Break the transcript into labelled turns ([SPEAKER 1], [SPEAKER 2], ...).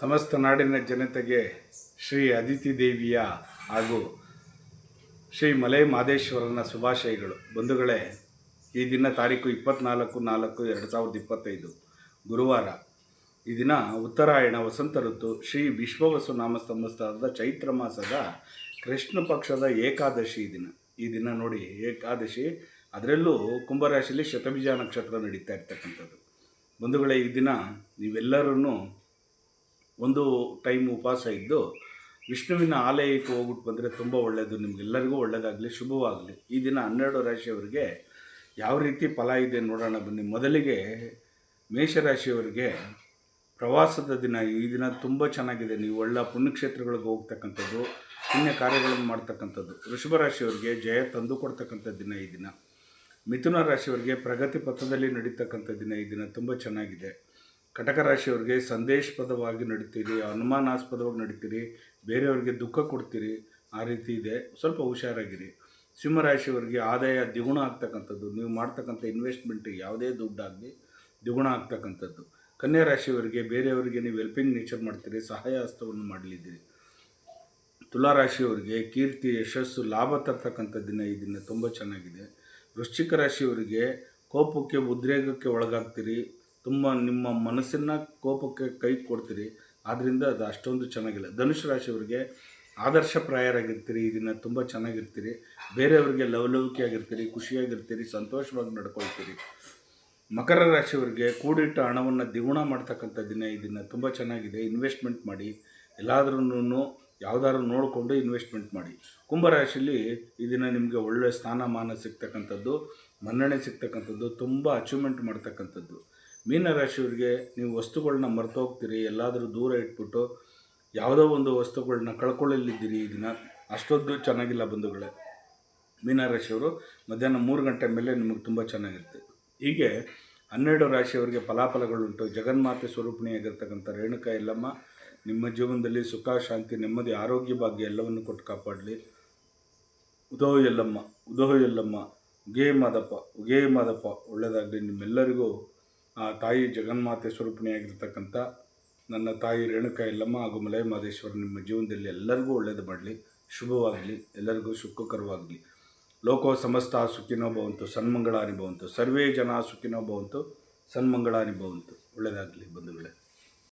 [SPEAKER 1] ಸಮಸ್ತ ನಾಡಿನ ಜನತೆಗೆ ಶ್ರೀ ಅದಿತಿ ದೇವಿಯ ಹಾಗೂ ಶ್ರೀ ಮಲೈ ಮಾದೇಶ್ವರನ ಶುಭಾಶಯಗಳು. ಬಂಧುಗಳೇ, ಈ ದಿನ ತಾರೀಕು ಇಪ್ಪತ್ನಾಲ್ಕು ನಾಲ್ಕು ಎರಡು ಸಾವಿರದ ಇಪ್ಪತ್ತೈದು, ಗುರುವಾರ. ಈ ದಿನ ಉತ್ತರಾಯಣ, ವಸಂತ ಋತು, ಶ್ರೀ ವಿಶ್ವವಸು ನಾಮ ಸಂವತ್ಸರದ ಚೈತ್ರ ಮಾಸದ ಕೃಷ್ಣ ಪಕ್ಷದ ಏಕಾದಶಿ ದಿನ. ಈ ದಿನ ನೋಡಿ ಏಕಾದಶಿ, ಅದರಲ್ಲೂ ಕುಂಭರಾಶಿಯಲ್ಲಿ ಶತಬೀಜ ನಕ್ಷತ್ರ ನಡೀತಾ ಇರ್ತಕ್ಕಂಥದ್ದು. ಬಂಧುಗಳೇ, ಈ ದಿನ ನೀವೆಲ್ಲರೂ ಒಂದು ಟೈಮ್ ಉಪವಾಸ ಇದ್ದು ವಿಷ್ಣುವಿನ ಆಲಯಕ್ಕೆ ಹೋಗ್ಬಿಟ್ಟು ಬಂದರೆ ತುಂಬ ಒಳ್ಳೆಯದು ನಿಮಗೆಲ್ಲರಿಗೂ ಒಳ್ಳೆಯದಾಗಲಿ ಶುಭವಾಗಲಿ. ಈ ದಿನ ಹನ್ನೆರಡು ರಾಶಿಯವರಿಗೆ ಯಾವ ರೀತಿ ಫಲ ಇದೆ ನೋಡೋಣ ಬನ್ನಿ. ಮೊದಲಿಗೆ ಮೇಷರಾಶಿಯವರಿಗೆ ಪ್ರವಾಸದ ದಿನ, ಈ ದಿನ ತುಂಬ ಚೆನ್ನಾಗಿದೆ. ನೀವು ಒಳ್ಳೆ ಪುಣ್ಯಕ್ಷೇತ್ರಗಳಿಗೆ ಹೋಗ್ತಕ್ಕಂಥದ್ದು, ಪುಣ್ಯ ಕಾರ್ಯಗಳನ್ನು ಮಾಡ್ತಕ್ಕಂಥದ್ದು. ವೃಷಭ ರಾಶಿಯವರಿಗೆ ಜಯ ತಂದು ಕೊಡ್ತಕ್ಕಂಥ ದಿನ ಈ ದಿನ. ಮಿಥುನ ರಾಶಿಯವರಿಗೆ ಪ್ರಗತಿ ಪಥದಲ್ಲಿ ನಡೀತಕ್ಕಂಥ ದಿನ ಈ ದಿನ ತುಂಬ ಚೆನ್ನಾಗಿದೆ. ಕಟಕ ರಾಶಿಯವ್ರಿಗೆ ಸಂದೇಶಪದವಾಗಿ ನಡೀತೀರಿ, ಅನುಮಾನಾಸ್ಪದವಾಗಿ ನಡೀತೀರಿ, ಬೇರೆಯವರಿಗೆ ದುಃಖ ಕೊಡ್ತೀರಿ, ಆ ರೀತಿ ಇದೆ. ಸ್ವಲ್ಪ ಹುಷಾರಾಗಿರಿ. ಸಿಂಹರಾಶಿಯವರಿಗೆ ಆದಾಯ ದ್ವಿಗುಣ ಆಗ್ತಕ್ಕಂಥದ್ದು. ನೀವು ಮಾಡ್ತಕ್ಕಂಥ ಇನ್ವೆಸ್ಟ್ಮೆಂಟ್ ಯಾವುದೇ ದುಡ್ಡಾಗಲಿ ದ್ವಿಗುಣ ಆಗ್ತಕ್ಕಂಥದ್ದು. ಕನ್ಯಾ ರಾಶಿಯವರಿಗೆ, ಬೇರೆಯವರಿಗೆ ನೀವು ಹೆಲ್ಪಿಂಗ್ ನೇಚರ್ ಮಾಡ್ತೀರಿ, ಸಹಾಯ ಹಸ್ತವನ್ನು ಮಾಡಲಿದ್ದೀರಿ. ತುಲಾರಾಶಿಯವರಿಗೆ ಕೀರ್ತಿ, ಯಶಸ್ಸು, ಲಾಭ ತರ್ತಕ್ಕಂಥ ದಿನ ಈ ದಿನ ತುಂಬ ಚೆನ್ನಾಗಿದೆ. ವೃಶ್ಚಿಕ ರಾಶಿಯವರಿಗೆ ಕೋಪಕ್ಕೆ ಉದ್ರೇಗಕ್ಕೆ ಒಳಗಾಗ್ತೀರಿ. ತುಂಬ ನಿಮ್ಮ ಮನಸ್ಸನ್ನು ಕೋಪಕ್ಕೆ ಕೈ ಕೊಡ್ತೀರಿ. ಆದ್ದರಿಂದ ಅದು ಅಷ್ಟೊಂದು ಚೆನ್ನಾಗಿಲ್ಲ. ಧನುಷ್ ರಾಶಿಯವರಿಗೆ ಆದರ್ಶಪ್ರಾಯರಾಗಿರ್ತೀರಿ ಈ ದಿನ ತುಂಬ ಚೆನ್ನಾಗಿರ್ತೀರಿ. ಬೇರೆಯವರಿಗೆ ಲವಲವಿಕೆಯಾಗಿರ್ತೀರಿ, ಖುಷಿಯಾಗಿರ್ತೀರಿ, ಸಂತೋಷವಾಗಿ ನಡ್ಕೊಳ್ತೀರಿ. ಮಕರ ರಾಶಿಯವರಿಗೆ ಕೂಡಿಟ್ಟ ಹಣವನ್ನು ದ್ವಿಗುಣ ಮಾಡ್ತಕ್ಕಂಥ ದಿನ ಇದನ್ನು ದಿನ ತುಂಬ ಚೆನ್ನಾಗಿದೆ. ಇನ್ವೆಸ್ಟ್ಮೆಂಟ್ ಮಾಡಿ ಎಲ್ಲಾದ್ರೂ ಯಾವುದಾದ್ರು ನೋಡಿಕೊಂಡು ಇನ್ವೆಸ್ಟ್ಮೆಂಟ್ ಮಾಡಿ. ಕುಂಭರಾಶಿಲಿ ಈ ದಿನ ನಿಮಗೆ ಒಳ್ಳೆಯ ಸ್ಥಾನಮಾನ ಸಿಗ್ತಕ್ಕಂಥದ್ದು, ಮನ್ನಣೆ ಸಿಗ್ತಕ್ಕಂಥದ್ದು, ತುಂಬ ಅಚೀವ್ಮೆಂಟ್ ಮಾಡ್ತಕ್ಕಂಥದ್ದು. ಮೀನರಾಶಿಯವರಿಗೆ ನೀವು ವಸ್ತುಗಳನ್ನ ಮರೆತು ಹೋಗ್ತೀರಿ ಎಲ್ಲಾದರೂ ದೂರ ಇಟ್ಬಿಟ್ಟು ಯಾವುದೋ ಒಂದು ವಸ್ತುಗಳನ್ನ ಕಳ್ಕೊಳ್ಳಲಿದ್ದೀರಿ ಈ ದಿನ. ಅಷ್ಟೊಂದು ಚೆನ್ನಾಗಿಲ್ಲ ಬಂಧುಗಳೇ. ಮೀನರಾಶಿಯವರು ಮಧ್ಯಾಹ್ನ ಮೂರು ಗಂಟೆ ಮೇಲೆ ನಿಮಗೆ ತುಂಬ ಚೆನ್ನಾಗಿರುತ್ತೆ. ಹೀಗೆ ಹನ್ನೆರಡು ರಾಶಿಯವರಿಗೆ ಫಲಾಫಲಗಳುಂಟು ಜಗನ್ಮಾತೆ ಸ್ವರೂಪಿಣಿಯಾಗಿರ್ತಕ್ಕಂಥ ರೇಣುಕಾ, ಎಲ್ಲಮ್ಮ, ನಿಮ್ಮ ಜೀವನದಲ್ಲಿ ಸುಖ, ಶಾಂತಿ, ನೆಮ್ಮದಿ, ಆರೋಗ್ಯ ಭಾಗ್ಯ ಎಲ್ಲವನ್ನು ಕೊಟ್ಟು ಕಾಪಾಡಲಿ. ಉದೋ ಎಲ್ಲಮ್ಮ ಉದೋ ಎಲ್ಲಮ್ಮ, ಉಗೇ ಮಾದಪ್ಪ ಉಗೇ ಮಾದಪ್ಪ ಒಳ್ಳೆಯದಾಗಲಿ ನಿಮ್ಮೆಲ್ಲರಿಗೂ. ತಾಯಿ ಜಗನ್ಮಾತೆ ಸ್ವರೂಪಿಣಿಯಾಗಿರ್ತಕ್ಕಂಥ ನನ್ನ ತಾಯಿ ರೇಣುಕಾ ಎಲ್ಲಮ್ಮ ಹಾಗೂ ಮಲಯ ಮಹದೇಶ್ವರ ನಿಮ್ಮ ಜೀವನದಲ್ಲಿ ಎಲ್ಲರಿಗೂ ಒಳ್ಳೆಯದು ಮಾಡಲಿ, ಶುಭವಾಗಲಿ, ಎಲ್ಲರಿಗೂ ಸುಖಕರವಾಗಲಿ. ಲೋಕೋ ಸಮಸ್ತ ಸುಖಿನೋ ಭವಂತು, ಸನ್ಮಂಗಳಾನಿ ಭವಂತು, ಸರ್ವೇ ಜನ ಸುಖಿನೋ ಭವಂತು, ಸನ್ಮಂಗಳಾನಿ ಭವಂತು. ಒಳ್ಳೆಯದಾಗಲಿ ಬಂಧುಗಳೇ.